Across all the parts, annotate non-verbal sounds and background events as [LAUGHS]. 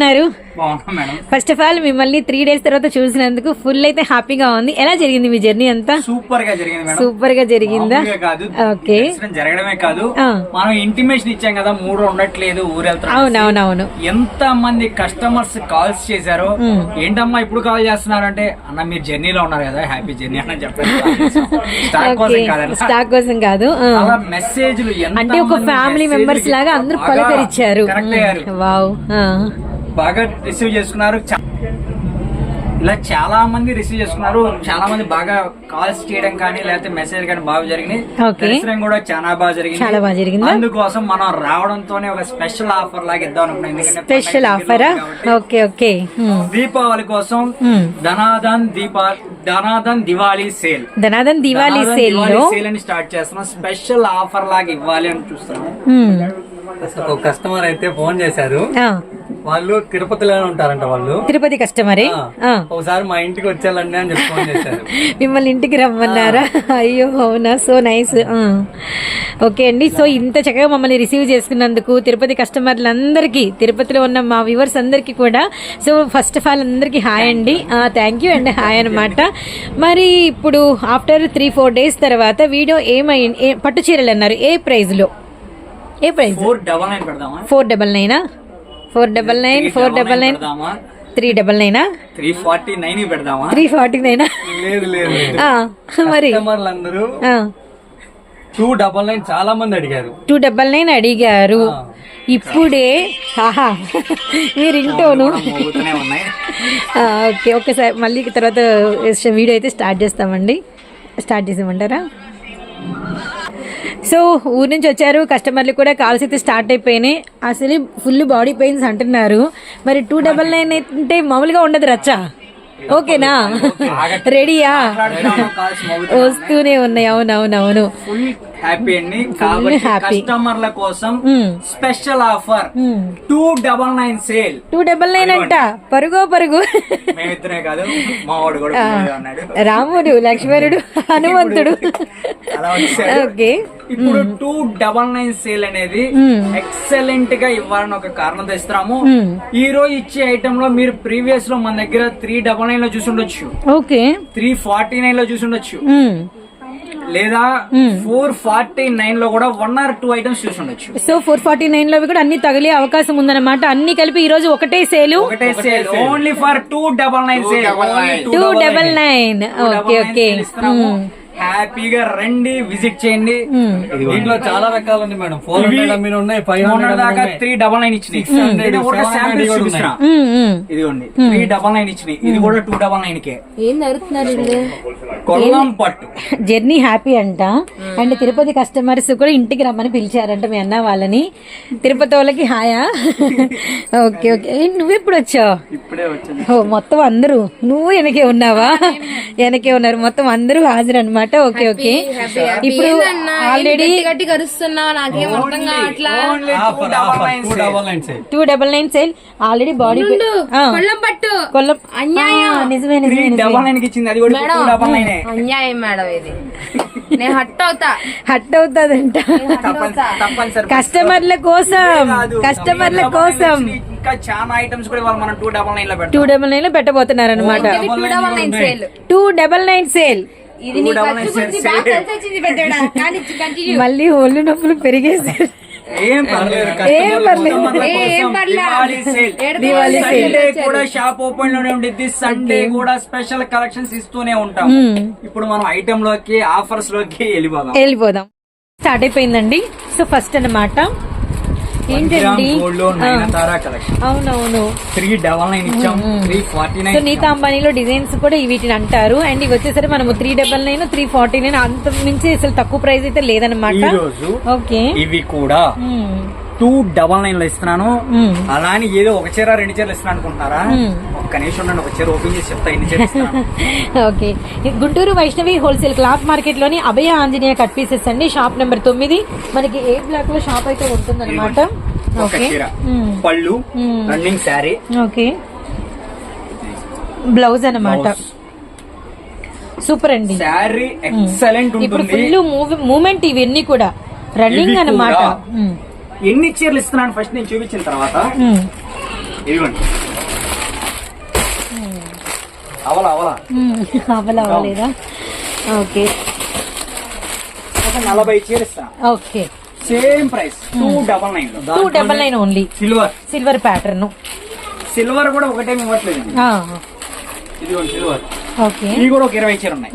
Madam. First of all మిమ్మల్ని three days తర్వాత చూసినందుకు ఫుల్ అయితే హ్యాపీగా ఉంది. ఎలా జరిగింది మీ జర్నీ అంతా? సూపర్గా జరిగింది? సూపర్గా జరిగిందా ఓకే జరగడమే కాదు. మనం ఇంటిమేషన్ ఇచ్చాం కదా మూడు ఉండట్లేదు అవునవునవును. ఎంత మంది కస్టమర్స్ కాల్స్ చేశారో ఏంటమ్మా ఇప్పుడు కాల్ చేస్తున్నారంటే అన్న మీరు జర్నీలో ఉన్నారు కదా హ్యాపీ జర్నీ అని చెప్పారు స్టాక్ కోసం కాదు. మెసేజ్లు అంటే ఒక ఫ్యామిలీ మెంబర్స్ లాగా అందరూ అయ్యారు. వావ్. బాగా రిసీవ్ చేసుకున్నారు ఇలా చాలా మంది రిసీవ్ చేసుకున్నారు చాలా మంది బాగా కాల్స్ చేయడం కానీ లేకపోతే మెసేజ్ కానీ బాగా జరిగినాయి. దర్శనం కూడా చాలా బాగా జరిగింది చాలా బాగా జరిగిందా? అందుకోసం మనం రావడంతోనే ఒక స్పెషల్ ఆఫర్ లాగా ఇద్దాం అనుకున్నాం ఎందుకంటే స్పెషల్ ఆఫరా. ఓకే. దీపావళి కోసం hmm. Dhanadhan Deepa Dhanadhan Diwali sale Dhanadhan Diwali sale sale అని స్టార్ట్ చేస్తున్నాం స్పెషల్ ఆఫర్ లాగా ఇవ్వాలి అని చూస్తున్నాం. ఒక కస్టమర్ అయితే ఫోన్ చేశారు. వాళ్ళు తిరుపతిలోనే ఉంటారంట వాళ్ళు. తిరుపతి కస్టమరే. ఒకసారి మా ఇంటికి వచ్చేయాలండి అని చెప్పి ఫోన్ చేశారు. [LAUGHS] మిమ్మల్ని ఇంటికి రమ్మన్నారా? అయ్యో అవునా? So nice. ఓకే అండి. సో ఇంత చక్కగా మమ్మల్ని రిసీవ్ చేసుకున్నందుకు తిరుపతి కస్టమర్లందరికీ తిరుపతిలో ఉన్న మా వ్యూవర్స్ అందరికీ కూడా సో ఫస్ట్ ఆఫ్ ఆల్ అందరికీ హాయ్ అండి. థ్యాంక్ యూ అండి హాయ్ అనమాట మరి ఇప్పుడు ఆఫ్టర్ త్రీ ఫోర్ డేస్ తర్వాత వీడియో ఏమైంది ఏ- పట్టు చీరలు అన్నారు? ఏ ప్రైస్లో ఏ price four double nine four double నైనా four double nine four double nine three double నైనా? త్రీ ఫార్టీ నైన్ పెడదామా? త్రీ ఫార్టీ నైనా? లేదు లేదు మరి. అందరూ. టూ డబల్ నైన్ చాలా మంది అడిగారు. టూ డబల్ నైన్ అడిగారు. ఇప్పుడే ఆహా మీరు ఇంటోను ఓకే ఒకసారి మళ్ళీ తర్వాత వీడియో అయితే స్టార్ట్ చేస్తామండి. స్టార్ట్ చేసేయమంటారా? సో ఊరి నుంచి వచ్చారు కస్టమర్లు కూడా కాల్స్ అయితే స్టార్ట్ అయిపోయినాయి. అసలు ఫుల్ బాడీ పెయిన్స్ అంటున్నారు. మరి టూ డబల్ నైన్ అంటే మామూలుగా ఉండదు రచ్చా. ఓకేనా? రెడీయా? వస్తూనే ఉన్నాయి అవునవునవును. హ్యాపీ అండి. కాబట్టి. కస్టమర్ల కోసం మ్మ్. Special offer. మ్మ్. Two double nine sale. Two double nine అంట. పరుగో పరుగు. మేమిద్దరే కాదు మా వాడు కూడా రాముడు లక్ష్మణుడు హనుమంతుడు. ఓకే. ఇప్పుడు టూ డబల్ నైన్ సేల్ అనేది ఎక్సలెంట్గా ఇవ్వాలని ఒక కారణంతో ఇస్తున్నాము ఈ రోజు ఇచ్చే ఐటమ్లో మీరు ప్రీవియస్లో మన దగ్గర త్రీ డబల్ నైన్లో చూసి ఉండొచ్చు. ఓకే. త్రీ ఫార్టీ నైన్లో చూసి ఉండొచ్చు. లేదా ఫోర్ ఫార్టీ నైన్లో కూడా వన్ ఆర్ టూ ఐటమ్స్ చూసి ఉండొచ్చు. సో ఫోర్ ఫార్టీ నైన్లో కూడా అన్ని తగిలే అవకాశం ఉందన్నమాట. అన్ని కలిపి ఈ రోజు ఒకటే సేలు. ఒకటే sale. Only for two double nine sale. Two double nine okay okay హ్యాపీగా రండి విజిట్ చేయండి. దీంట్లో చాలా రకాలు ఉన్నాయి మేడం. ఫోర్ హండ్రెడ్ ఉన్నాయి ఫైవ్ హండ్రెడ్ దాకా త్రీ డబల్ నైన్ ఇచ్చినాయి. ఇదిగోండి. త్రీ డబల్ నైన్ ఇచ్చినాయి. ఇది కూడా టూ డబల్ నైన్ కే. ఏం నడుతున్నారు కొల్లం పట్టు. [LAUGHS] జర్నీ హ్యాపీ అంట. అండ్ తిరుపతి కస్టమర్స్ కూడా ఇంటికి రమ్మని పిలిచారంట మీ అన్న వాళ్ళని. తిరుపతి వాళ్ళకి హాయా? [LAUGHS] Okay okay. ఏ, నువ్వు ఎప్పుడు వచ్చావు ఓ మొత్తం అందరూ. నువ్వు వెనకే ఉన్నావా? వెనకే ఉన్నారు. మొత్తం అందరూ హాజరు అనమాట ఓకే ఓకే. ఇప్పుడు ఆల్రెడీ గట్టి కరుస్తున్నావు నాకేం అర్థం కావట్లా? Two double nine sale already body Kollam పట్టు. కొల్లం అన్యాయం. నిజమే నిజమే నిజమే. డబల్ నైన్కి ఇచ్చింది. అది కూడా టూ డబల్ నైన్ అన్యాయం మేడం ఇది. నేను హట్ అవుతా. హట్ అవుతుందంట. కస్టమర్ల కోసం. కస్టమర్ల కోసం. ఇచ్చినాయి. ఇంకా చాలా ఐటమ్స్ కూడా ఇవాళ మనం టూ డబల్ నైన్లో టూ పెడతాం. డబల్ నైన్లో పెట్టబోతున్నారు అనమాట టూ డబల్ నైన్ సేల్ మళ్ళీ ఒళ్ళు నొప్పులు పెరిగేసారు ఏం పర్లేదు కూడా షాప్ ఓపెన్లోనే ఉండిద్ది సండే కూడా స్పెషల్ కలెక్షన్స్ ఇస్తూనే ఉంటాం. ఇప్పుడు మనం ఐటమ్లోకి ఆఫర్స్లోకి వెళ్ళిపోదాం. వెళ్ళిపోదాం. స్టార్ట్ అయిపోయిందండి. సో ఫస్ట్ అన్నమాట ఏంటండి? అవునవును. త్రీ డబల్ నైన్ ఇచ్చాం. Three forty so nine Nita అంబానీలో designs కూడా వీటిని అంటారు. అండ్ ఇవి వచ్చేసరికి మనము three double nine three forty nine అంత మించి అసలు తక్కువ ప్రైస్ అయితే లేదనమాట ఈ రోజు ఓకే. ఇవి కూడా టూ డబల్ నైన్లో ఇస్తున్నాను. అలా అని ఏదో ఒక చీర రెండు చీరలు ఇస్తున్నాను అనుకుంటున్నారా? ఒక్క నిమిషం ఉండండి ఒక చీర ఓపెన్ చేసి చెప్తా ఎన్ని చీర [LAUGHS] okay. Guntur Vaishnavi wholesale cloth మార్కెట్లోని Abhaya Anjaneya cut pieces అండి షాప్ నెంబర్ తొమ్మిది. మనకి ఏ బ్లాక్లో షాప్ అయితే. పళ్ళు మ్మ్. Running saree. ఓకే. బ్లౌజ్ అన్నమాట. సూపర్ అండి. శారీ ఎక్సలెంట్ ఇప్పుడు ఉంటుంది. ఫుల్ మూమెంట్ ఇవన్నీ కూడా. రన్నింగ్ ఉమ్, ఎన్ని చీరలు ఇస్తున్నాను ఫస్ట్ నేను చూపించిన తర్వాత. ఇదిగోండి. అవలా అవలా. అవలా అవ్వలేదా ఓకే. ఒక నలభై చీర ఇస్తాను okay. Same price two double nine. Two double nine only. Silver. Silver pattern. Silver కూడా ఒకటే ఇవ్వట్లేదు. ఇదిగోండి సిల్వర్. ఓకే. ఇవి కూడా ఒక ఇరవై చీర ఉన్నాయి.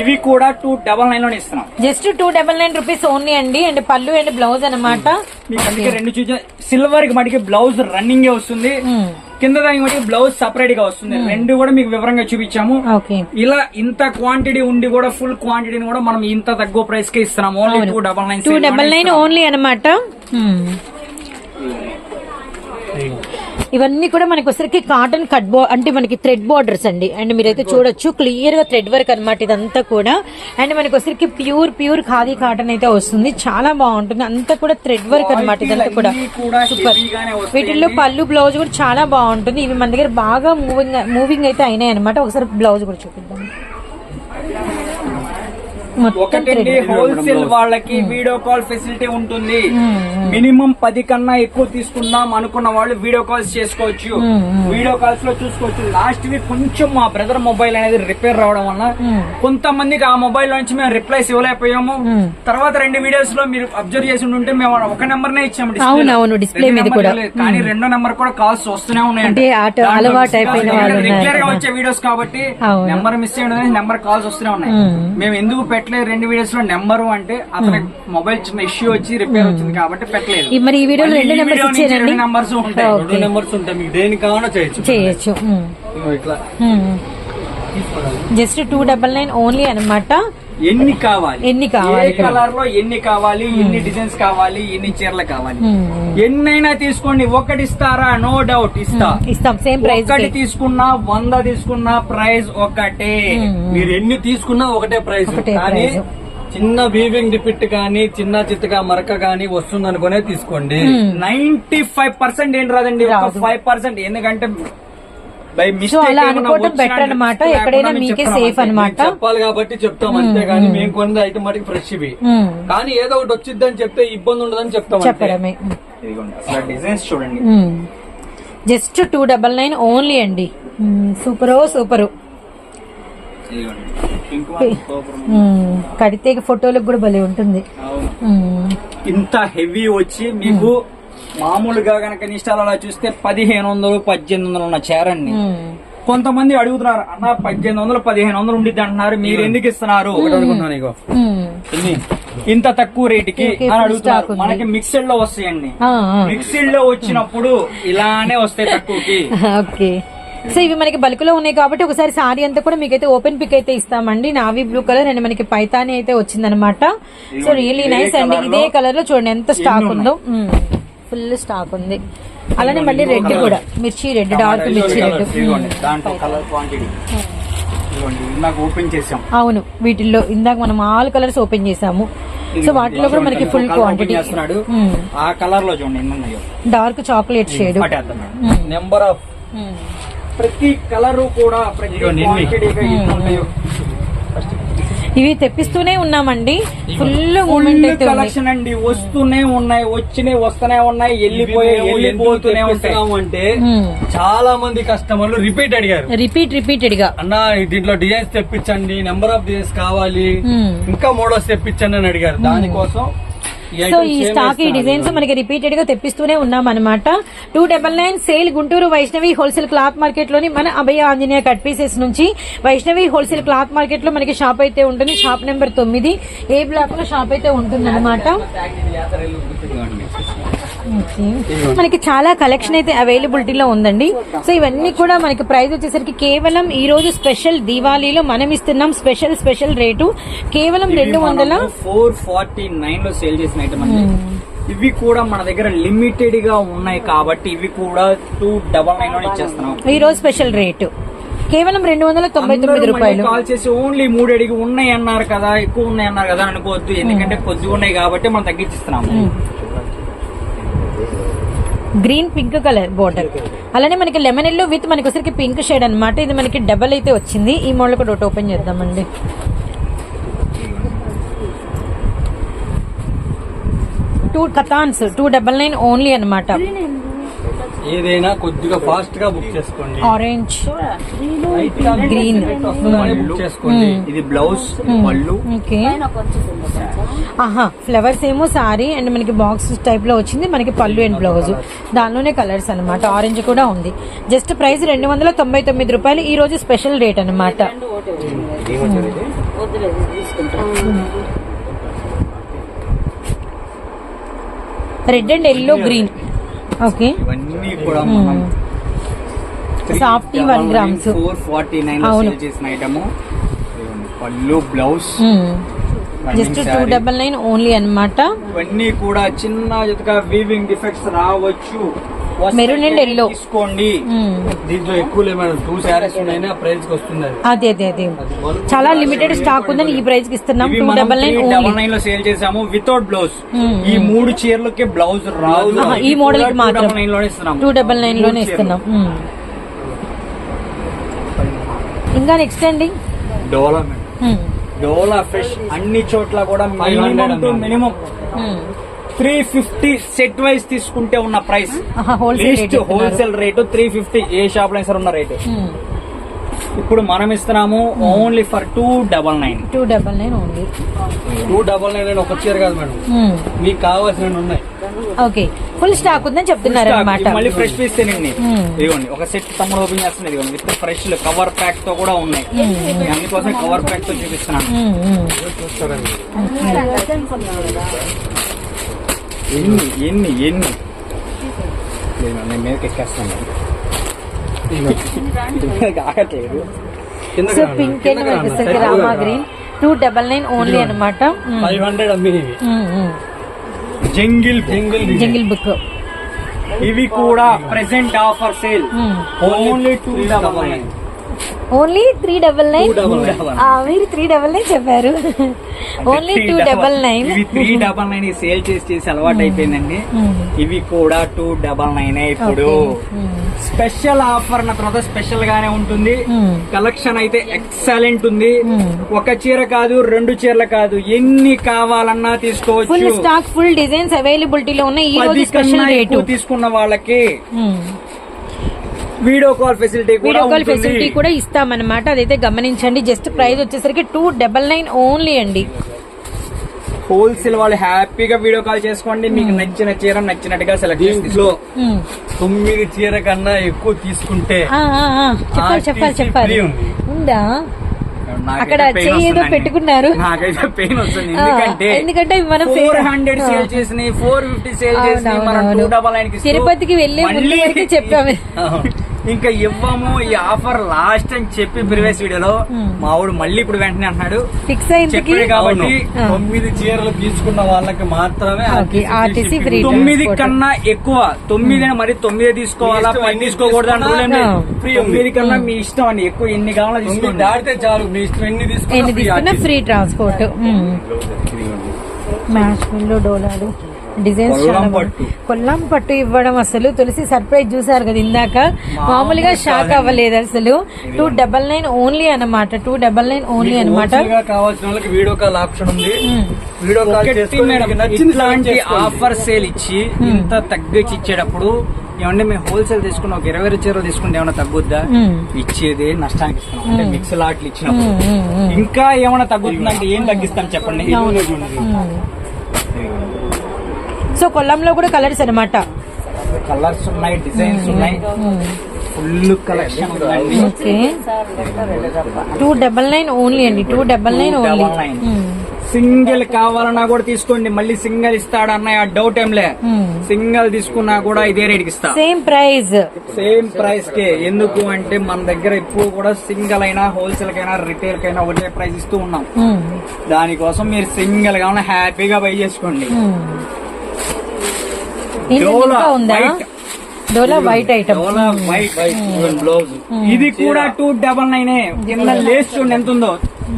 ఇవి కూడా టూ డబల్ నైన్లోనే ఇస్తున్నాం. Just two double nine rupees only అండి అండ్ పళ్ళు అండ్ బ్లౌజ్ అనమాట మీకు అందుకే రెండు చూసా సిల్వర్కి మటుకి బ్లౌజ్ రన్నింగ్ వస్తుంది. కింద దానికి మటుకి బ్లౌజ్ సపరేట్గా వస్తుంది రెండు కూడా మీకు వివరంగా చూపించాము. ఇలా ఇంత క్వాంటిటీ ఉండి కూడా ఫుల్ క్వాంటిటీని కూడా మనం ఇంత తక్కువ ప్రైస్కి ఇస్తున్నాం. Only two double nine two double nine only అనమాట ఇవన్నీ కూడా మనకి వచ్చరికి కాటన్ కట్ బో అంటే మనకి థ్రెడ్ బార్డర్స్ అండి. అండ్ మీరైతే చూడొచ్చు క్లియర్గా థ్రెడ్ వర్క్ అనమాట ఇదంతా కూడా. అండ్ మనకి వచ్చరికి ప్యూర్ ప్యూర్ ఖాదీ కాటన్ అయితే వస్తుంది. చాలా బాగుంటుంది. అంతా కూడా థ్రెడ్ వర్క్ అనమాట ఇదంతా కూడా. సూపర్ వీటిల్లో పళ్ళు బ్లౌజ్ కూడా చాలా బాగుంటుంది. ఇవి మన దగ్గర బాగా మూవింగ్ మూవింగ్ అయితే అయినాయి అనమాట ఒకసారి బ్లౌజ్ కూడా చూపిద్దాం. ఒకటండి. హోల్సేల్ వాళ్ళకి వీడియో కాల్ ఫెసిలిటీ ఉంటుంది. మినిమం పది కన్నా ఎక్కువ తీసుకుందాం అనుకున్న వాళ్ళు వీడియో కాల్స్ చేసుకోవచ్చు. వీడియో కాల్స్లో చూసుకోవచ్చు. లాస్ట్ వీక్ కొంచెం మా బ్రదర్ మొబైల్ అనేది రిపేర్ రావడం వల్ల కొంతమందికి ఆ మొబైల్ నుంచి మేము రిప్లైస్ ఇవ్వలేకపోయాము. తర్వాత రెండు వీడియోస్లో మీరు అబ్జర్వ్ చేసి ఉంటే మేము ఒక నెంబర్ నే ఇచ్చాము display లో. అవును, అవును, display రెండు మీద కూడా. కానీ రెండో నెంబర్ కూడా కాల్స్ వస్తూనే ఉన్నాయి అంటే. ఆట- అలవాటు అయిపోయిన వాళ్ళు ఉన్నారు రెగ్యులర్గా. వచ్చే వీడియోస్ కాబట్టి. నెంబర్ మిస్ చేయడం నెంబర్ కాల్స్ వస్తూనే ఉన్నాయి. మేము ఎందుకు పెట్టలేదు రెండు వీడియోస్లో నెంబర్ అంటే అతని మొబైల్ చిన్న ఇష్యూ వచ్చి రిపేర్ వచ్చింది కాబట్టి పెట్టలేదు. ఈ మరి ఈ వీడియోలో రెండు నెంబర్స్ ఇచ్చారండి నెంబర్స్ ఉంటాయి. రెండు నెంబర్స్ ఉంటాయి. మీకు దేనికి కావాలో చేయొచ్చు. చేయొచ్చు ఇట్లా. Just two double nine only అనమాట ఎన్ని కావాలి? ఎన్ని కావాలి? ఏ కలర్లో ఎన్ని కావాలి? ఎన్ని డిజైన్స్ కావాలి? ఎన్ని చీరలు కావాలి? ఎన్నైనా తీసుకోండి. ఒకటి ఇస్తారా? నో డౌట్ ఇస్తా. ఇస్తాం. సేమ్ ప్రైస్ ఒకటి తీసుకున్నా వంద తీసుకున్నా ప్రైస్ ఒకటే. మీరు ఎన్ని తీసుకున్నా ఒకటే ప్రైస్ కానీ. చిన్న వీవింగ్ డిపిట్ కానీ చిన్న చిత్తగా మరక కానీ వస్తుంది అనుకునే తీసుకోండి నైన్టీ ఫైవ్ పర్సెంట్ ఏం రాదండి. Five percent. ఎందుకంటే అలా అనుకోవటం బెటర్ అనమాట ఎక్కడైనా మీకే సేఫ్ అనమాట చెప్పాలి. కాబట్టి చెప్తాం అంతే కానీ మేము. కొన్ని ఐటమ్ మటుకు ఫ్రెష్ ఇవి. కానీ ఏదో ఒకటి వచ్చిందని చెప్తే ఇబ్బంది ఉండదని చెప్తాం. చెప్పడమే. డిజైన్స్ చూడండి. Just two double nine only అండి. సూపరో సూపరు. కడితే ఫోటోలకు కూడా భలే ఉంటుంది. ఇంత హెవీ వచ్చి మీకు మామూలుగా గనక ఇన్స్టాలో చూస్తే పదిహేను వందలు పద్దెనిమిది వందలు ఉన్న చీరని. కొంతమంది అడుగుతున్నారు అన్న పద్దెనిమిది వందలు పదిహేను వందలు ఉండిద్ది అంటున్నారు. మీరు ఎందుకు ఇస్తున్నారు? ఇంత తక్కువ రేటుకి అని అడుగుతున్నారు. మనకి మిక్సెడ్లో వస్తాయండి. మిక్సెడ్లో వచ్చినప్పుడు ఇలానే వస్తాయి తక్కువకి. [LAUGHS] సో ఇవి మనకి బల్క్లో ఉన్నాయి కాబట్టి ఒకసారి సారీ అంతా కూడా మీకైతే ఓపెన్ పిక్ అయితే ఇస్తామండి. నావీ బ్లూ కలర్ అండ్ మనకి పైతాని అయితే వచ్చిందనమాట. సో రియలీ ఇదే నైస్ అండి. ఇదే కలర్లో చూడండి ఎంత స్టాక్ ఉందో. ఫుల్ స్టాక్ ఉంది. అలానే మళ్ళీ రెడ్ కూడా. మిర్చి రెడ్ డార్క్ మిర్చి రెడ్. ఇదిగోండి దాంట్లో కలర్ క్వాంటిటీ. ఇదిగోండి ఇందాక ఓపెన్ చేసాం. అవును వీటిల్లో ఇందాక మనం ఆల్ కలర్స్ ఓపెన్ చేసాము. సో వాటిలో కూడా మనకి ఫుల్ క్వాంటిటీ. చేస్తున్నాడు. ఆ కలర్లో చూడండి ఎన్ని ఉన్నాయో dark chocolate shade. Number of ప్రతి కలర్ కూడా ప్రతి? క్వాంటిటీగా ఇవి తెప్పిస్తూనే ఉన్నామండి. ఫుల్ మూమెంట్ అయితే కలెక్షన్ అండి. వస్తూనే ఉన్నాయి వచ్చినాయి వస్తూనే ఉన్నాయి వెళ్ళిపోయి వెళ్ళిపోతూనే ఉంటాయి. తెప్పిస్తున్నాము అంటే. చాలా మంది కస్టమర్లు రిపీట్ అడిగారు. రిపీట్ రిపీటెడ్గా అన్న దీంట్లో డిజైన్స్ తెప్పించండి నెంబర్ ఆఫ్ డిజైన్స్ కావాలి. ఇంకా మోడల్స్ తెప్పించండి అని అడిగారు. దానికోసం సో ఈ స్టాక్ ఈ? డిజైన్స్ మనకి రిపీటెడ్గా తెప్పిస్తూనే ఉన్నాం అనమాట two double nine sale Guntur Vaishnavi wholesale cloth మార్కెట్లోని మన అభయ ఆంజనేయ కట్ పీసెస్ నుంచి వైష్ణవి హోల్సేల్ క్లాత్ మార్కెట్లో మనకి షాప్ అయితే ఉంటుంది. షాప్ నెంబర్ తొమ్మిది. ఏ బ్లాక్లో షాప్ అయితే ఉంటుంది అనమాట మనకి చాలా కలెక్షన్ అయితే అవైలబిలిటీలో ఉందండి. సో ఇవన్నీ కూడా మనకి ప్రైస్ వచ్చేసరికి కేవలం ఈ రోజు స్పెషల్ దీవాళీలో మనం ఇస్తున్నాం స్పెషల్ స్పెషల్ రేటు కేవలం రెండు వందల ఫోర్ ఫార్టీ నైన్లో సేల్ చేసిన ఐటమ్ అండి ఇవి కూడా మన దగ్గర లిమిటెడ్గా ఉన్నాయి కాబట్టి ఇవి కూడా టూ డబల్ నైన్లో ఇచ్చేస్తున్నాం. ఈ రోజు స్పెషల్ రేటు కేవలం రెండు వందల తొంభై తొమ్మిది రూపాయలు. కాల్ చేసి ఓన్లీ మూడు అడిగి ఉన్నాయి అన్నారు కదా ఎక్కువ ఉన్నాయి అన్నారు కదా అని అనుకోవద్దు. ఎందుకంటే కొద్దిగా ఉన్నాయి కాబట్టి మనం తగ్గించిస్తున్నాము. గ్రీన్ పింక్ కలర్ బోర్డర్ అలానే మనకి లెమన్ ఎల్లో విత్ మనకి వచ్చరికి పింక్ షేడ్ అనమాట ఇది మనకి డబల్ అయితే వచ్చింది. ఈ మోడల్ కూడా ఒకటి ఓపెన్ చేద్దామండి. టూ కథాన్స్ టూ డబల్ నైన్ ఓన్లీ అనమాట ఏదైనా కొద్దిగా ఫాస్ట్గా బుక్ చేసుకోండి. Orange green. బుక్ చేసుకోండి. ఇది బ్లౌజ్ పళ్ళు ఓకే. ఆహా ఫ్లవర్స్ ఏమో సారీ అండ్ మనకి బాక్స్ టైప్లో వచ్చింది. మనకి పళ్ళు అండ్ బ్లౌజ్. దానిలోనే కలర్స్ అన్నమాట. ఆరెంజ్ కూడా ఉంది. జస్ట్ ప్రైస్ రెండు వందల తొంభై తొమ్మిది రూపాయలు. ఈ రోజు స్పెషల్ రేట్ అన్నమాట. Red and yellow green. Okay ఇవన్నీ కూడా మనం softy one grams four forty nine. Sale చేసిన ఐటమ్ పళ్ళు blouse just two double nine only అన్నమాట. ఇవన్నీ కూడా చిన్న జతగా వీవింగ్ డిఫెక్ట్స్ రావచ్చు. Maroon and yellow. తీసుకోండి. దీంట్లో ఎక్కువ లేమేడం టూ శారీస్ ఉన్నాయి ఆ ప్రైస్కి వస్తుంది అది. అదే అదే చాలా లిమిటెడ్ స్టాక్ ఉందని ఈ ప్రైస్కి ఇస్తున్నాం. టూ డబల్ నైన్ డబల్ నైన్లో సేల్ చేసాము వితౌట్ బ్లౌజ్. ఈ మూడు చీరలకి బ్లౌజ్ రాదు. ఈ మోడల్కి మాత్రం. డబల్ నైన్లోనే ఇస్తున్నాము. టూ డబల్ నైన్లోనే మూడు ఇస్తున్నాం. ఇంకా నెక్స్ట్ అండి? డోలా మేడం. డోలా ఫ్రెష్ అన్ని చోట్ల కూడా 500 minimum. Minimum. Three fifty set wise తీసుకుంటే ఉన్న ప్రైస్. ఆహా, wholesale rate least wholesale rate three fifty ఏ షాప్లో సరే ఉన్న రేటు ఇప్పుడు మనం ఇస్తున్నాము only for two double nine two double nine only two double nine ఒక చీర కాదు మేడం. మీకు కావాల్సినవి ఉన్నాయి. ఓకే ఫుల్ స్టాక్ ఉందని చెప్తున్నారు అనమాట మళ్ళీ ఫ్రెష్ పీస్ తినండి. ఇదిగోండి ఒక సెట్ తమ్ముడు ఓపెన్ చేస్తుంది ఇదిగోండి. విత్ ఫ్రెష్ కవర్ ప్యాక్తో కూడా ఉన్నాయి. అందుకోసం కవర్ ప్యాక్తో చూపిస్తున్నాను చూస్తారండి. ఎన్ని ఎన్ని ఎన్ని? లేదు, నేను మీదకి ఎక్కేస్తాను. [LAUGHS] ఆగట్లేదు. So pink and. Rama green two double nine only అనమాట ఫైవ్ హండ్రెడ్ అమ్మినవి జంగిల్ సింగిల్ జంగిల్ బుక్. ఇవి కూడా present offer sale only two double nine only three double nine. మీరు త్రీ డబల్ నైన్ చెప్పారు. Only two double nine. Three double nine sale చేసి చేసి అలవాటు అయిపోయిందండి. ఇవి కూడా టూ డబల్ నైన్ ఇప్పుడు. స్పెషల్ ఆఫర్ నా తర్వాత స్పెషల్ గానే ఉంటుంది. కలెక్షన్ అయితే ఎక్సలెంట్ ఉంది. ఒక చీర కాదు రెండు చీరలు కాదు. ఎన్ని కావాలన్నా ఫుల్ తీసుకోవచ్చు స్టాక్ ఫుల్ డిజైన్స్ అవైలబిలిటీలో ఉన్నాయి ఈ రోజు స్పెషల్ రేటు తీసుకున్న వాళ్ళకి వీడియో కాల్ ఫెసిలిటీ కూడా వీడియో కాల్. ఫెసిలిటీ కూడా ఇస్తామన్నమాట అదైతే గమనించండి జస్ట్ ప్రైస్ వచ్చేసరికి టూ డబల్ నైన్ ఓన్లీ అండి హోల్సేల్ వాళ్ళు హ్యాపీగా వీడియో కాల్ చేసుకోండి మీకు నచ్చిన చీర నచ్చినట్టుగా సెలెక్ట్ చేసి దీంట్లో Hmm. తొమ్మిది చీర కన్నా ఎక్కువ తీసుకుంటే. చెప్పాలి చెప్పాలి చెప్పాలి ఉంది. అక్కడ ఏదో. పెట్టుకున్నారు. నాకైతే పెయిన్ వస్తుంది ఆ, ఎందుకంటే ఎందుకంటే మనం ఫోర్ హండ్రెడ్. సేల్ చేసినాయి ఫోర్ ఫిఫ్టీ సేల్ అవును, చేసినాయి అవును, మనం అవును. టూ డబల్ నైన్కి తిరుపతికి వెళ్ళే చెప్పాము. ఇంకా ఇవ్వము ఈ ఆఫర్ లాస్ట్ అని చెప్పి ప్రీవియస్ వీడియోలో మా వాడు మళ్ళీ ఇప్పుడు వెంటనే అంటున్నాడు. ఫిక్స్ అయింది కాబట్టి. తొమ్మిది చీరలు తీసుకున్న వాళ్ళకి మాత్రమే. తొమ్మిది. కన్నా ఎక్కువ తొమ్మిది మరి తొమ్మిది తీసుకోవాలా? ఎన్ని తీసుకోకూడదు ఉంది. తొమ్మిది కన్నా మీ ఇష్టం అండి. ఎక్కువ ఎన్ని కావాలో తీసుకోండి. దాటితే చాలు మీ ఇష్టం ఎన్ని తీసుకున్నా RTC. ఫ్రీ ట్రాన్స్పోర్ట్ మ్యాచ్ డోలాలు డిజైన్స్ కొల్లాం చాలా పట్టు. బాగున్నాయి. కొల్లాం పట్టు ఇవ్వడం అసలు. తులసి సర్ప్రైజ్ చూసారు కదా ఇందాక. మామూలుగా షాక్ అవ్వలేదు. అసలు. టూ డబల్ నైన్ ఓన్లీ అన్నమాట. టూ డబల్ నైన్ ఓన్లీ గా కావాల్సిన వాళ్ళకి వీడియో కాల్ ఆప్షన్ ఉంది. వీడియో కాల్ ఇట్లాంటి. ఆఫర్ సేల్ ఇచ్చి ఇంత తగ్గించి ఇచ్చేటప్పుడు ఏమంటే మేము హోల్సేల్ తీసుకున్న ఒక ఇరవై చీరలు తీసుకుంటే ఏమైనా తగ్గుద్దా. ఇచ్చేదే నష్టానికి ఇస్తున్నాం. అంటే మిక్స్ లాట్లు ఇచ్చినప్పుడు. ఇంకా ఏమైనా తగ్గుతుందంటే ఏం తగ్గిస్తాం చెప్పండి? సో కొల్లంలో కూడా కలర్స్ అన్నమాట. కలర్స్ ఉన్నాయి డిజైన్స్ ఉన్నాయి. Full collection okay. Two double nine only అండి. Two double nine only. 299. Single కావాలన్నా కూడా తీసుకోండి. మళ్ళీ సింగిల్ ఇస్తాడు అన్న డౌట్ ఏం లే. సింగిల్ తీసుకున్నా కూడా ఇదే రేట్కి ఇస్తా. Same price. సేమ్ ప్రైస్ కే. ఎందుకు అంటే మన దగ్గర ఇప్పుడు కూడా సింగిల్ అయినా హోల్సేల్ కైనా రిటైల్ కైనా ఒకటే ప్రైస్ ఇస్తూ ఉన్నాం. దానికోసం మీరు సింగిల్గా హ్యాపీగా బై చేసుకోండి. డోలా వైట్. ఐటమ్. డోలా వైట్ బ్లౌజ్. ఇది కూడా టూ డబల్ నైన్. కింద లేస్ చూడండి ఎంత ఉందో.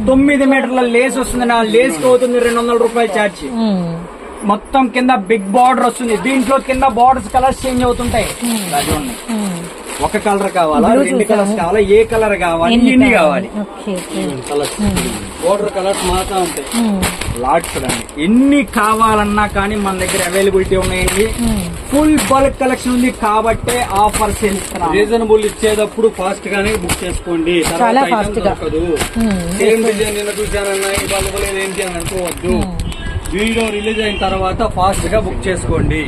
తొమ్మిది మీటర్ల లేస్ వస్తుంది నా లేస్ అవుతుంది రెండు వందల రూపాయలు ఛార్జ్. మొత్తం కింద బిగ్ బార్డర్ వస్తుంది. దీంట్లో కింద బార్డర్స్ కలర్స్ చేంజ్ అవుతుంటాయి. ఒక కలర్ కావాలా? రెండు. కలర్స్ కావాలా? ఏ కలర్ కావాలి? ఎన్ని కావాలి. Okay okay. Colours. Border colours మాత్రం ఉంటాయి. ఉమ్, లాట్ చూడండి. ఎన్ని కావాలన్నా కానీ మన దగ్గర అవైలబిలిటీ ఉన్నాయండి. ఫుల్ బల్క్ కలెక్షన్ ఉంది కాబట్టే ఆఫర్ సేల్ ఇస్తున్నాం రీజనబుల్ ఇచ్చేటప్పుడు ఫాస్ట్ గానే బుక్ చేసుకోండి. తర్వాత చాలా గా. దొరకదు. సేమ్ డిజైన్ నిన్న చూసానన్నా ఈ బాగోలేదు ఏంటి అని అనుకోవద్దు. వీడియో రిలీజ్ అయిన తర్వాత ఫాస్ట్గా బుక్ చేసుకోండి.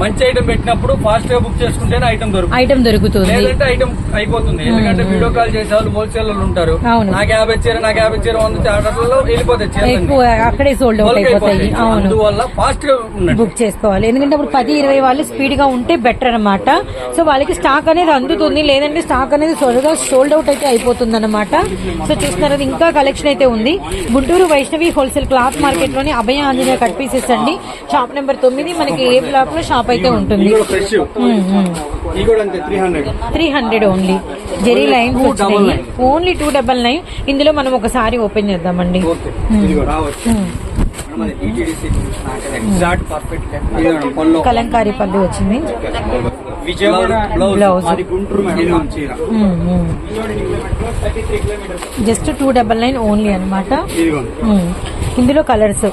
మంచి ఐటమ్ పెట్టినప్పుడు ఫాస్ట్గా బుక్ చేసుకుంటేనే ఐటమ్ దొరుకుతుంది. ఐటమ్ దొరుకుతుంది. లేదంటే ఐటమ్ అయిపోతుంది. ఎందుకంటే వీడియో కాల్ చేసే వాళ్ళు హోల్సేల్ ఉంటారు. అవును. నాకు యాభై చీర నాకు యాభై చీర వంద ఆర్డర్లలో వెళ్ళిపోతాయి అక్కడే సోల్డ్ అవుట్ అయిపోతాయి. అందువల్ల ఫాస్ట్గా బుక్ చేసుకోవాలి. ఎందుకంటే ఇప్పుడు పది ఇరవై వాళ్ళు స్పీడ్గా ఉంటే బెటర్ అన్నమాట. సో వాళ్ళకి స్టాక్ అనేది అందుతుంది. లేదంటే స్టాక్ అనేది త్వరగా సోల్డ్ అవుట్ అయితే అయిపోతుంది అనమాట సో చూస్తున్నారు ఇంకా కలెక్షన్ అయితే ఉంది. గుంటూరు వైష్ణవి హోల్సేల్ క్లాత్ మార్కెట్లోని అభయ ఆంజనేయ కట్ పీసెస్ అండి. షాప్ నెంబర్ తొమ్మిది. మనకి ఏ బ్లాక్లో షాప్ అయితే ఉంటుంది. Three hundred only zari lines వచ్చినాయి nine. Only two double nine ఇందులో మనం ఒకసారి ఓపెన్ చేద్దామండి. కలంకారీ పల్లి వచ్చింది. Just two double nine only అనమాట ఇందులో కలర్స్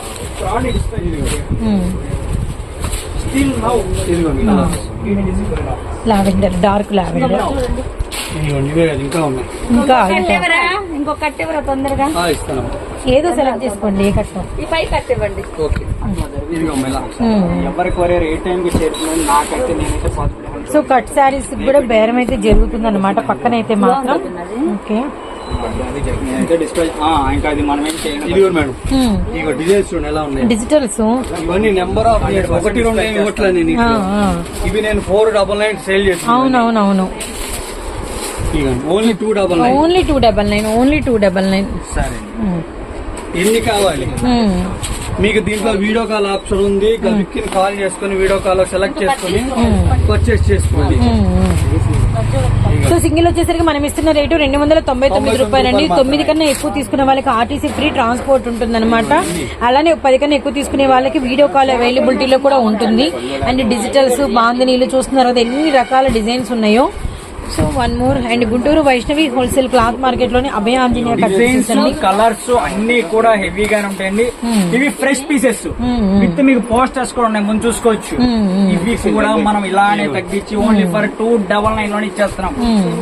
లావెండర్ డార్క్ లావెండర్. ఇంకా ఉన్నాయి. ఇంకా ఇంకా కట్టెవరా ఇంకో కట్టెవరా తొందరగా? ఆ, ఇస్తాను. ఏదో సెలెక్ట్ చేసుకోండి ఏ కట్టం ఈ పై కట్టెవ్వండి ఓకే. ఇదిగో ఇలా ఎవరి కొరియర్ ఏ టైం కి చేరుతుందని నాకైతే నేనైతే పాసిబుల్ సో కట్ శారీస్ కూడా బేరం అయితే జరుగుతుంది అనమాట పక్కన అయితే మాత్రం ఓకే. ఇంకా అది ఇది మేడం. డిజైన్స్ చూడండి ఎలా ఉన్నాయి? డిజిటల్స్ ఇవన్నీ నెంబర్ ఆఫ్ ఒకటి రెండు ఏమి ఇవ్వట్లేదు నేను ఇక్కడ. ఇవి నేను ఫోర్ డబల్ నైన్ సేల్ చేస్తాను అవునవునవును. Only two double nine only two double nine only two double nine సరే. ఎన్ని కావాలి? మీకు దీంట్లో వీడియో కాల్ ఆప్షన్ ఉంది. కాల్ చేసుకుని వీడియో కాల్ సెలెక్ట్ చేసుకుని పర్చేస్ చేసుకోండి. సో సింగిల్ వచ్చేసరికి మనం ఇస్తున్న రేటు రెండు వందల తొంభై తొమ్మిది రూపాయలండి తొమ్మిది కన్నా ఎక్కువ తీసుకునే వాళ్ళకి ఆర్టీసీ ఫ్రీ ట్రాన్స్పోర్ట్ ఉంటుందన్నమాట. అలానే పది కన్నా ఎక్కువ తీసుకునే వాళ్ళకి వీడియో కాల్ అవైలబిలిటీలో కూడా ఉంటుంది. అండ్ డిజిటల్స్ బాంధనీలు చూస్తున్నారు కదా ఎన్ని రకాల డిజైన్స్ ఉన్నాయో. So one more. And Guntur Vaishnavi wholesale cloth మార్కెట్లోని Abhaya Anjaneya colours అన్ని కూడా హెవీగానే ఉంటాయండి. ఇవి ఫ్రెష్ పీసెస్ విత్ మీకు పోస్టర్స్ కూడా ఉన్నాయి. ముందు చూసుకోవచ్చు. ఇవి కూడా మనం ఇలానే తగ్గించి ఓన్లీ ఫర్ టూ డబల్ నైన్లోనే ఇచ్చేస్తున్నాం.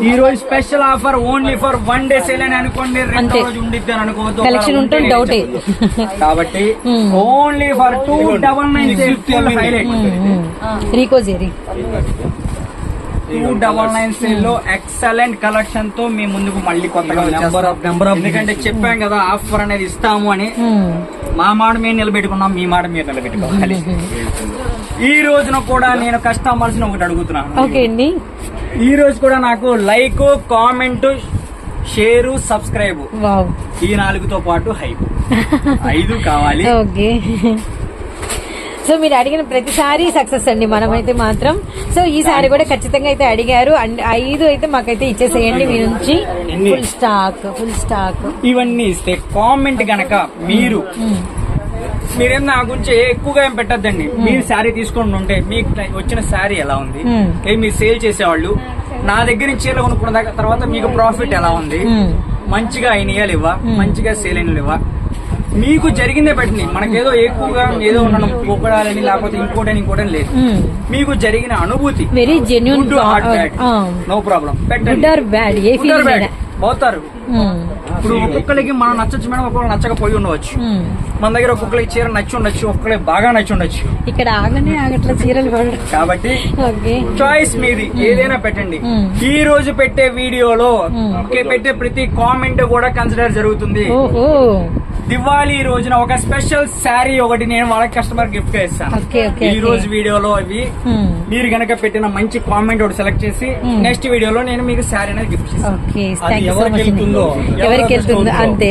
ఈ రోజు special offer only for one day sale అని అనుకోండి. రెండో. రోజు ఉండిద్ది అని అనుకోవద్దు. ఒకవేళ ఉంటే ఉంటుంది, డౌటే. [LAUGHS] కాబట్టి only for two double nine highlight Rico జెరీ టూ డబల్ నైన్ సేల్లో ఎక్సలెంట్ కలెక్షన్తో మీ ముందుకు మళ్ళీ కొత్తగా number of- ఎందుకంటే చెప్పాం కదా ఆఫర్ అనేది ఇస్తాము అని. మా మాట మేము నిలబెట్టుకున్నాం మీ మాట మీరు నిలబెట్టుకోవాలి. ఈ రోజున కూడా నేను కస్టమర్స్ ఒకటి అడుగుతున్నాను ఓకే అండి. ఈ రోజు కూడా నాకు like comment share subscribe wow ఈ నాలుగుతో పాటు హైప్ [LAUGHS] ఐదు కావాలి. ఓకే. సో మీరు అడిగిన ప్రతిసారి సక్సెస్ అండి మనమైతే మాత్రం. సో ఈసారి కూడా ఖచ్చితంగా అయితే అడిగారు. అండ్ ఐదు అయితే మాకైతే ఇచ్చేసేయండి మీ నుంచి? ఫుల్ స్టాక్ ఫుల్ స్టాక్ ఇవన్నీ ఇస్తే కామెంట్ గనక మీరు మీరేం నా గురించి ఎక్కువగా ఏం పెట్టద్దండి. మీరు శారీ తీసుకొని ఉంటే మీకు వచ్చిన శారీ ఎలా ఉంది. ఏ మీరు సేల్ చేసేవాళ్ళు? నా దగ్గర నుంచి చీరలు కొనుక్కున్న దాకా తర్వాత మీకు ప్రాఫిట్ ఎలా ఉంది. మంచిగా అయిన ఇవ్వ మంచిగా సేల్ అయిన ఇవ్వ మీకు జరిగిందే పెట్టండి మనకేదో ఎక్కువగా ఏదో ఉండడం పొగడాలని లేకపోతే ఇంకోటని ఇంకోటని లేదు. మీకు జరిగిన అనుభూతి. వెరీ జెన్యున్ నో ప్రాబ్లం పెట్టండి పోతారు ఇప్పుడు ఒక్కొక్కరికి మనం నచ్చచ్చు మేడం ఒక్కొక్కరు నచ్చకపోయి ఉండవచ్చు. మన దగ్గర ఒక్కొక్కరికి చీర నచ్చి ఉండొచ్చు ఒక్కొక్కరికి బాగా నచ్చి ఉండొచ్చు. ఇక్కడ ఆగనే ఆగట్ల చీరలు కాబట్టి చాయిస్ మీది ఏదైనా పెట్టండి. ఈ రోజు పెట్టే వీడియోలో పెట్టే ప్రతి కామెంట్ కూడా కన్సిడర్ జరుగుతుంది. ఓహో. దివాళీ రోజున ఒక స్పెషల్ శారీ ఒకటి నేను వాళ్ళ కస్టమర్ గిఫ్ట్గా ఇస్తాను. ఈ. రోజు వీడియోలో Hmm. మీరు గనక పెట్టిన మంచి కామెంట్ ఒకటి సెలెక్ట్ చేసి. నెక్స్ట్ వీడియోలో నేను మీకు శారీ అనేది గిఫ్ట్ చేస్తాను. ఎవరికి వెళ్తుందో, ఎవరికి వెళ్తుందో అంతే.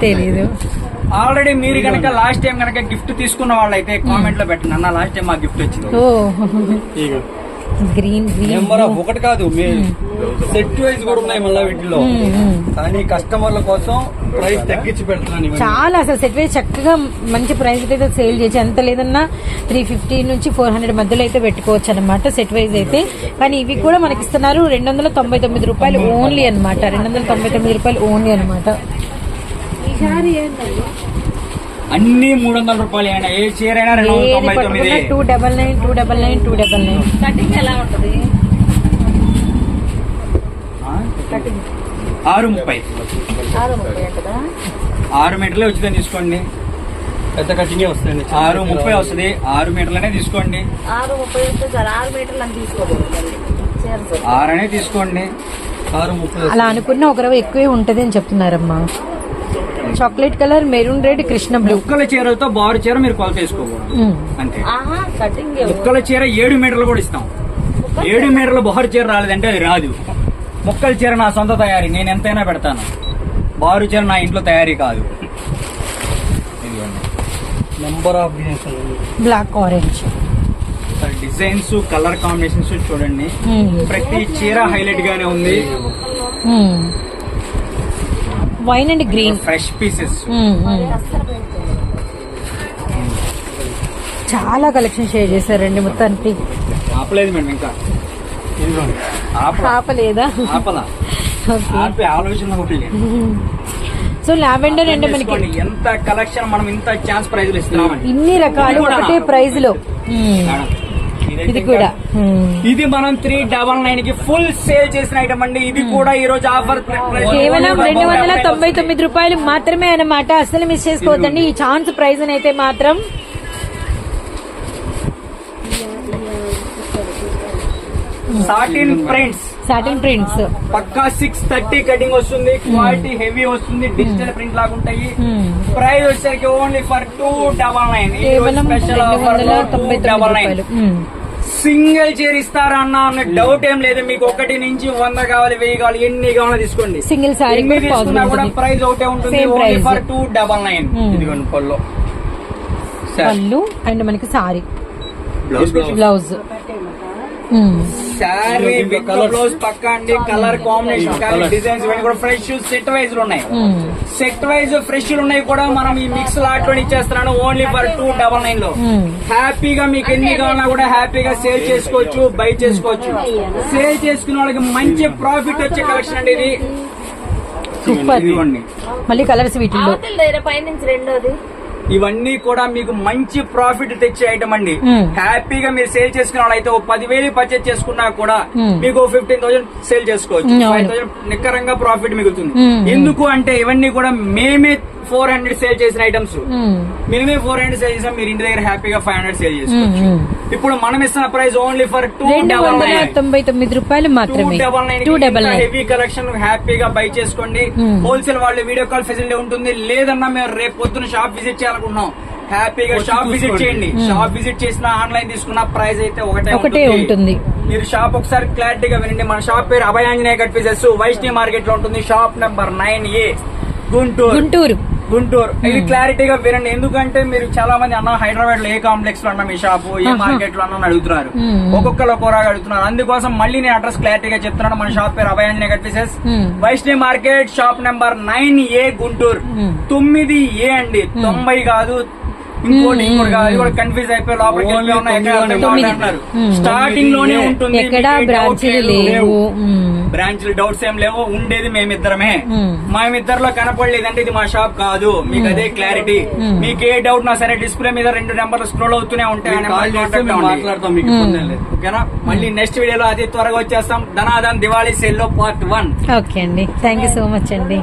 తెలీదు. ఆల్రెడీ మీరు గనక లాస్ట్ టైం గనక గిఫ్ట్ తీసుకున్న వాళ్ళైతే కామెంట్లో పెట్టండి. అన్న లాస్ట్ టైం మా గిఫ్ట్ వచ్చింది. గ్రీన్ గ్రీన్ నెంబర్ ఆఫ్ ఒకటి కాదు మీ సెట్ వైజ్ కూడా ఉన్నాయి మళ్ళీ వీటిలో. కానీ కస్టమర్ల కోసం ప్రైస్ తగ్గించి పెడుతున్నాను. చాలా అసలు సెట్ వైజ్ చక్కగా మంచి ప్రైస్ అయితే సేల్ చేసి ఎంత లేదన్నా త్రీ ఫిఫ్టీ నుంచి ఫోర్ హండ్రెడ్ మధ్యలో అయితే పెట్టుకోవచ్చు అనమాట సెట్ వైజ్ అయితే. కానీ ఇవి కూడా మనకి ఇస్తున్నారు రెండు వందల తొంభై తొమ్మిది రూపాయలు ఓన్లీ అనమాట రెండు వందల తొంభై తొమ్మిది రూపాయలు ఓన్లీ అనమాట అన్ని మూడు వందల రూపాయలు అయినా ఏ చీర అయినా రెండు వందల తొంభై తొమ్మిది. Two double nine two double nine two double nine cutting ఎలా ఉంటది? ఆ? ఆరు ముప్పై. ఆరు ముప్పై ఉంటుందా ఆరు మీటర్లే ఉచితం తీసుకోండి. పెద్ద కటింగే వస్తాయండి ఆరు ముప్పై వస్తుంది. ఆరు మీటర్లనే తీసుకోండి. ఆరు ముప్పై వస్తే సార్ ఆరు మీటర్లు అని తీసుకోకూడదు ఆరనే తీసుకోండి. ఆరు ముప్పై అలా అనుకున్న ఒక రవ్వ ఎక్కువే ఉంటది అని చెప్తున్నారమ్మా. Chocolate colour maroon red Krishna blue. ముక్కల చీరతో బారు చీర మీరు కొలత వేసుకోకూడదు అంతే. ముక్కల చీర ఏడు మీటర్లు కూడా ఇస్తాం. ఏడు మీటర్ల బొహరు చీర రాలేదంటే అది రాదు. ముక్కల చీర నా సొంత తయారీ నేను ఎంతైనా పెడతాను. బారు చీర నా ఇంట్లో తయారీ కాదు. Number of. Black orange. Designs colour combinations చూడండి. ప్రతి చీర హైలైట్ గానే ఉంది. Wine and green. Fresh pieces. చాలా కలెక్షన్ షేర్ చేశారండి మొత్తానికి. ఆపలేదు మేడం ఇంకా. ఆపలేదా. సో లావెండర్ అంటే మనకి తీసుకోండి. ఎంత కలెక్షన్ మనం ఇంత ఛాన్స్ ఇన్ని రకాలు ఒకటే ప్రైజ్లో. ఇది కూడా. ఇది మనం త్రీ డబల్ నైన్కి ఫుల్ సేల్ చేసిన ఐటమ్ అండి. ఇది కూడా ఈ రోజు ఆఫర్ కేవలం రెండు వందల తొంభై తొమ్మిది రూపాయలు మాత్రమే అన్నమాట. అసలు మిస్ చేసుకోవద్దండి. ఈ ఛాన్స్ ప్రైజ్ అయితే మాత్రం. సాటిన్ ప్రింట్స్ సాటిన్ ప్రింట్స్ పక్కా సిక్స్ థర్టీ కటింగ్ వస్తుంది. క్వాలిటీ హెవీ వస్తుంది. డిజిటల్ ప్రింట్ లాగా ఉంటాయి. ప్రైస్ వచ్చేసరికి only for two double nine కేవలం special offer double nine. Single chair ఇస్తారా అన్న అన్న డౌట్ ఏం లేదు. మీకు ఒకటి నుంచి వంద కావాలి వెయ్యి కావాలి ఎన్ని కావాలో తీసుకోండి. Single saree ఎన్ని తీసుకున్నా కూడా. ప్రైస్ ఒకటే ఉంటుంది. Same only price. For two double nine. ఇదిగోండి పళ్ళు. పళ్ళు అండ్ మనకి sorry blouse blouse saree with. Blouse పక్క అండి కలర్ కాంబినేషన్ కానీ. డిజైన్స్ ఇవన్నీ కూడా ఫ్రెష్ సెట్ వైజ్ ఉన్నాయి. Hmm. సెట్ వైజ్ ఫ్రెష్ ఉన్నాయి కూడా మనం ఈ మిక్స్ లాట్లో ఇచ్చేస్తున్నాను ఓన్లీ ఫర్ టూ డబల్ నైన్లో. Hmm. హ్యాపీగా మీకు ఎన్ని కావాలన్నా కూడా హ్యాపీగా సేల్ చేసుకోవచ్చు బై చేసుకోవచ్చు. సేల్ చేసుకునే వాళ్ళకి మంచి ప్రాఫిట్ వచ్చే కలెక్షన్ అండి ఇది. సూపర్ మళ్ళీ కలర్స్ వీటిల్లో. అవతల దగ్గర పైనుంచి రెండోది. ఇవన్నీ కూడా మీకు మంచి ప్రాఫిట్ తెచ్చే ఐటమ్ అండి. హ్యాపీగా మీరు సేల్ చేసుకున్న వాళ్ళైతే ఓ పదివేలు పర్చేజ్ చేసుకున్నా కూడా. మీకు ఫిఫ్టీన్ థౌసండ్ సేల్ చేసుకోవచ్చు ఫైవ్. థౌసండ్ నిక్కరంగా ప్రాఫిట్ మిగులుతుంది. ఎందుకు అంటే ఇవన్నీ కూడా మేమే ఫోర్ హండ్రెడ్ సేల్ చేసిన ఐటమ్స్. మ్మ్. మినిమే ఫోర్ హండ్రెడ్ సేల్ చేసాం మీరు ఇంటి దగ్గర హ్యాపీగా ఫైవ్ హండ్రెడ్ సేల్ చేసుకోవచ్చు. మ్మ్. ఇప్పుడు మనం ఇస్తున్న price only for two double nine తొంభై తొమ్మిది రూపాయలు మాత్రమే. Double nine two double nine heavy collection హ్యాపీగా బై చేసుకోండి. Hmm. హోల్సేల్ వాళ్ళు వీడియో కాల్ ఫెసిలిటీ ఉంటుంది. లేదన్నా మేము రేపు పొద్దున షాప్ విజిట్ చేయాలనుకుంటున్నాం. హ్యాపీగా షాప్ విజిట్. చేయండి. షాప్ విజిట్ చేసిన ఆన్లైన్ తీసుకున్న ప్రైస్ అయితే ఒకటే ఒకటే ఉంటుంది. మీరు షాప్ ఒకసారి క్లారిటీగా వినండి. మన షాప్ పేరు అభయాంజనేయ కట్ పీసెస్ వైష్ణవి మార్కెట్లో ఉంటుంది. Shop number nine A Guntur. Guntur. Guntur. ఇది క్లారిటీగా వినండి. ఎందుకంటే మీరు చాలా మంది అన్న హైదరాబాద్లో ఏ కాంప్లెక్స్లో అన్నా మీ షాపు ఏ. మార్కెట్లో అన్నా అని అడుగుతున్నారు. ఒక్కొక్కరు ఒక్కోరాగా అడుగుతున్నారు. అందుకోసం మళ్ళీ నేను అడ్రస్ క్లారిటీగా చెప్తున్నాను. మన షాప్ పేరు Abhayanjaneya cut pieces hmm. Vaishnavi market shop number nine A Guntur. మ్మ్. తొమ్మిది ఏ అండి. తొంభై కాదు. ఇంకోటి. ఇంకోటి కూడా కన్ఫ్యూజ్ అయిపోయి లోపలికి. స్టార్టింగ్లోనే ఉంటుంది. బ్రాంచీలు డౌట్స్ ఏం లేవు ఉండేది మేమిద్దరమే. మ్మ్. మేమిద్దరిలో కనపడలేదంటే ఇది మా షాప్ కాదు. మీకు అదే క్లారిటీ. మీకు ఏ డౌట్ నా సరే డిస్ప్లే మీద రెండు నెంబర్లు స్క్రోల్ అవుతూనే ఉంటాయి ఓకేనా? మళ్ళీ నెక్స్ట్ వీడియోలో అతి త్వరగా వచ్చేస్తాం. ధనాధన్ దివాళీ సేల్లో పార్ట్ వన్ ఓకే అండి. థ్యాంక్ యూ సో మచ్ అండి.